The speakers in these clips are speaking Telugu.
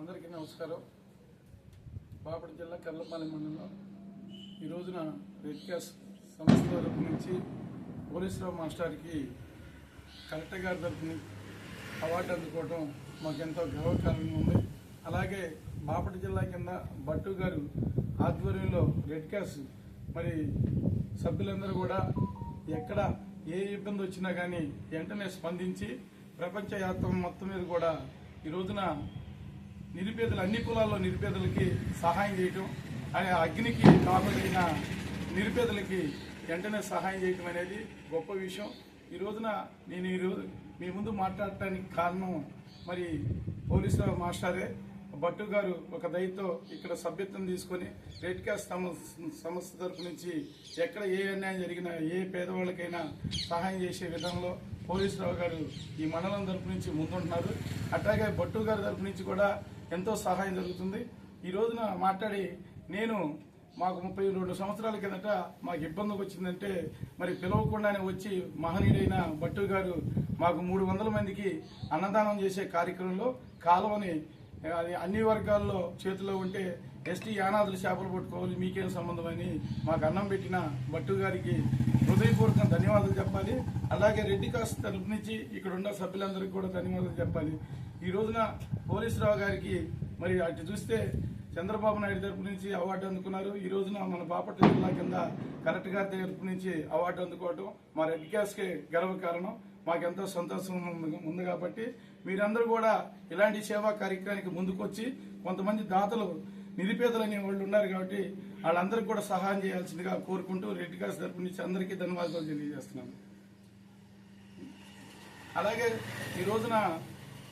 అందరికీ నమస్కారం. బాపడి జిల్లా కర్లపాలెం మండలం. ఈ రోజున రెడ్ క్రాస్ సంస్థ తరపు నుంచి పోలీసురావు మాస్టర్కి కలెక్టర్ గారి తరపుని అవార్డు అందుకోవడం మాకు ఎంతో గర్వకారణంగా ఉంది. అలాగే బాపటి జిల్లా కింద భట్టు గారు ఆధ్వర్యంలో రెడ్ క్రాస్ మరి సభ్యులందరూ కూడా ఎక్కడ ఏ ఇబ్బంది వచ్చినా కానీ వెంటనే స్పందించి ప్రపంచ యాత్ర మొత్తం మీద కూడా ఈ రోజున నిరుపేదలు అన్ని కులాల్లో నిరుపేదలకి సహాయం చేయటం ఆ అగ్నికి కారణమైన నిరుపేదలకి వెంటనే సహాయం చేయటం అనేది గొప్ప విషయం. ఈ రోజున నేను ఈ రోజు మీ ముందు మాట్లాడటానికి కారణం మరి పోలీసు మాస్టరే. భట్టు గారు ఒక దయతో ఇక్కడ సభ్యత్వం తీసుకొని రెడ్ క్రాస్ సంస్థ తరపు నుంచి ఎక్కడ ఏ అన్యాయం జరిగినా ఏ పేదవాళ్ళకైనా సహాయం చేసే విధంలో పోలీసురావు గారు ఈ మండలం తరపు నుంచి ముందుంటున్నారు. అట్లాగే భట్టు గారి తరపు నుంచి కూడా ఎంతో సహాయం జరుగుతుంది. ఈ రోజున మాట్లాడి నేను మాకు ముప్పై రెండు సంవత్సరాల కిందట మాకు ఇబ్బంది వచ్చిందంటే మరి పిలవకుండానే వచ్చి మహనీయుడైన భట్టు గారు మాకు మూడు వందల మందికి అన్నదానం చేసే కార్యక్రమంలో కాలువని అది అన్ని వర్గాల్లో చేతిలో ఉంటే ఎస్టీ యానాదులు చేపలు పట్టుకోవాలి మీకేం సంబంధమని మాకు అన్నం పెట్టిన భట్టు గారికి హృదయపూర్వక ధన్యవాదాలు చెప్పాలి. అలాగే రెడ్డి కాస్ట్ తరపు నుంచి ఇక్కడ ఉన్న సభ్యులందరికీ కూడా ధన్యవాదాలు చెప్పాలి. ఈ రోజున పోలీసురావు గారికి మరి అటు చూస్తే చంద్రబాబు నాయుడు తరపు నుంచి అవార్డు అందుకున్నారు. ఈ రోజున మన బాపట్ల జిల్లా కింద కలెక్టర్ గారి తరపు నుంచి అవార్డు అందుకోవటం మా రెడ్ క్యాస్కే గర్వకారణం మాకెంతో సంతోషం ఉంది కాబట్టి మీరందరూ కూడా ఇలాంటి సేవా కార్యక్రమానికి ముందుకొచ్చి కొంతమంది దాతలు నిరుపేదలు అనే వాళ్ళు ఉన్నారు కాబట్టి వాళ్ళందరికీ కూడా సహాయం చేయాల్సిందిగా కోరుకుంటూ రెడ్ గారి తరపు నుంచి అందరికీ ధన్యవాదాలు తెలియజేస్తున్నాను. అలాగే ఈ రోజున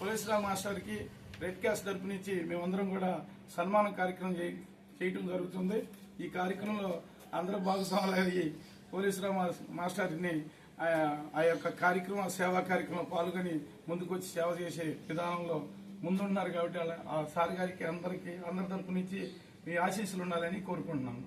పోలీసురావు మాస్టర్కి రెడ్ క్యాస్ తరపు నుంచి మేమందరం కూడా సన్మానం కార్యక్రమం చేయ- చేయటం జరుగుతుంది. ఈ కార్యక్రమంలో అందరూ భాగస్వాములయ్యి పోలీసురావు మాస్టర్ని ఆ- ఆ యొక్క కార్యక్రమం సేవా కార్యక్రమం పాల్గొని ముందుకొచ్చి సేవ చేసే విధానంలో ముందున్నారు కాబట్టి అలా- ఆ సార్ గారికి అందరికి అందరి తరపు నుంచి మీ ఆశీస్సులు ఉండాలని కోరుకుంటున్నాను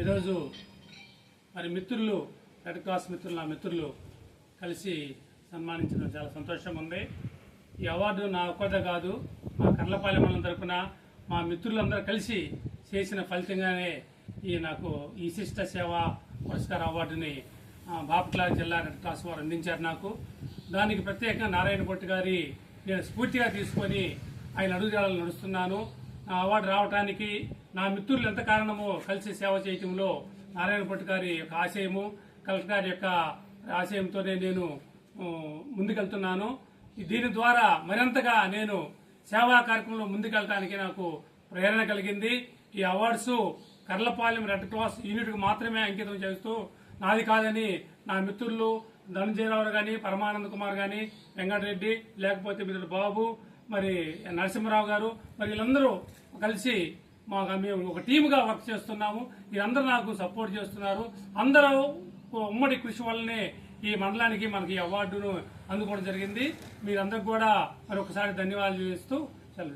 ఈరోజు మరి మిత్రులు రెడ్ క్రాస్ మిత్రులు నా మిత్రులు కలిసి సన్మానించడం చాలా సంతోషం ఉంది. ఈ అవార్డు నా ఒక్కదే కాదు మా కర్లపాలెం మండలం తరపున మా మిత్రులందరూ కలిసి చేసిన ఫలితంగానే ఈ నాకు ఈ శిష్ట సేవ పురస్కార అవార్డుని బాపట్ల జిల్లా రెడ్ క్రాస్ వారు అందించారు నాకు. దానికి ప్రత్యేకంగా నారాయణ భట్ గారి నేను స్ఫూర్తిగా తీసుకొని ఆయన అడుగుజాడలు నడుస్తున్నాను. నా అవార్డు రావడానికి నా మిత్రులు ఎంత కారణమో కలిసి సేవ చేయటంలో నారాయణ భట్ గారి యొక్క ఆశయము కలెక్టర్ గారి యొక్క ఆశయంతోనే నేను ముందుకెళ్తున్నాను. దీని ద్వారా మరింతగా నేను సేవా కార్యక్రమంలో ముందుకెళ్ళడానికి నాకు ప్రేరణ కలిగింది. ఈ అవార్డ్స్ కర్లపాలెం రెడ్ క్రాస్ యూనిట్కి మాత్రమే అంకితం చేస్తూ నాది కాదని నా మిత్రులు ధనుంజయరావు గాని పరమానంద కుమార్ గాని వెంకటరెడ్డి లేకపోతే మిత్రుడు బాబు మరి నరసింహరావు గారు మరి వీళ్ళందరూ కలిసి మాకు మేము ఒక టీముగా వర్క్ చేస్తున్నాము. వీరందరూ నాకు సపోర్ట్ చేస్తున్నారు. అందరూ ఉమ్మడి కృషి వల్లనే ఈ మండలానికి మనకి ఈ అవార్డును అందుకోవడం జరిగింది. మీరందరికి కూడా మరి ఒకసారి ధన్యవాదాలు చేస్తూ సెలవు